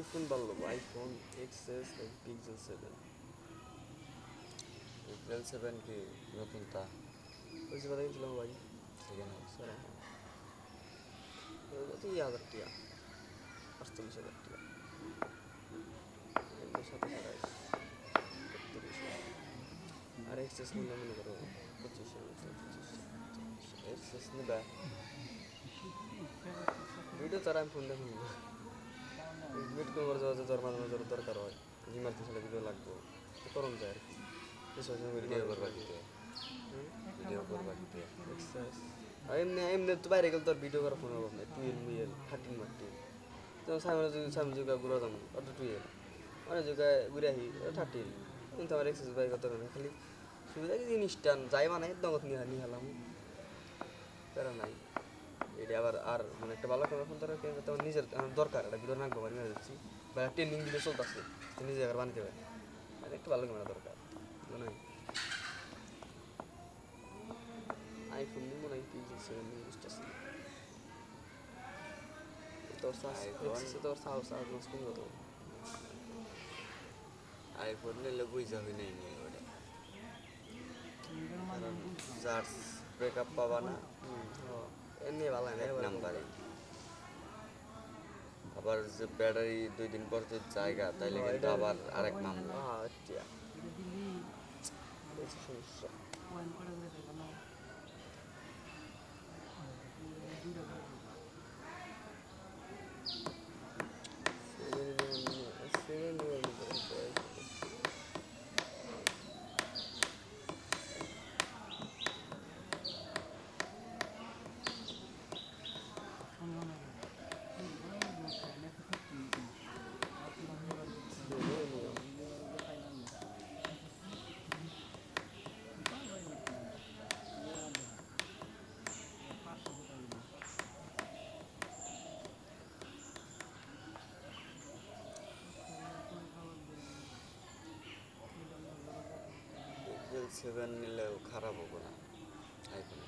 Phone ভালো iPhone XS Pixel seven Pixel seven কি নতুনটা ওই যে কথা কিনছিলাম ভাই সেখানে স্যার কত ইয়ে হাজার টিয়া আটচল্লিশ হাজার টিয়া এমনি সাতাশ আঠাশ একত্রিশ আর এক্সএস নিলে মনে করো পঁচিশ এক্সএস নেবে ভিডিও তারা আমি ফোন দেখুন মিট যাওয়া যে জ্বর মাঝে মাঝে দরকার হয় ইমার্জেন্সি ভিডিও লাগবো তো করুন যায় আর কি। ভিডিও করবা দিতে ভিডিও করবা দিতে এমনি এমনি তো বাইরে গেলে তোর ভিডিও করার ফোন হবে টুয়েল মুয়েল থার্টিন মার্টিন যেমন সামনে যদি সামনে যুগা ঘুরে যাব অত টুয়েল। অনেক জায়গায় ঘুরে আহি থার্টিন কিন্তু আমার এক্সারসাইজ বাইক করতে না খালি সুবিধা কি জিনিসটা যাই মানে নগদ নিয়ে নিয়ে হলাম প্যারা নাই। এটা আবার আর মানে একটা ভালো ক্যামেরা ফোন কিন্তু তোমার নিজের দরকার একটা ভিডিও রাখব আমি মেরে দিচ্ছি বা ট্রেনিং ভিডিও চলতেছে নিজে আবার বানিয়ে দেবে আর একটা ভালো ক্যামেরা দরকার বুঝলো না আইফোন নিবো না পিক্সেল সেভেন নিয়ে বুঝতেছি। তোর সাহস? তোর সাহস মাস কম কত আইফোন নিলে বুঝা হই নাই নিয়ে ওটা। ব্রেকআপ পাবা না। এমনি ভালো এক নাম্বারে। আবার যে ব্যাটারি দুই দিন পর যে জায়গা তাইলে কিন্তু আবার আরেক মামলা বেশি সমস্যা সেভেন পিক্সেল সেভেন নিলেও খারাপ হব না। আইফোন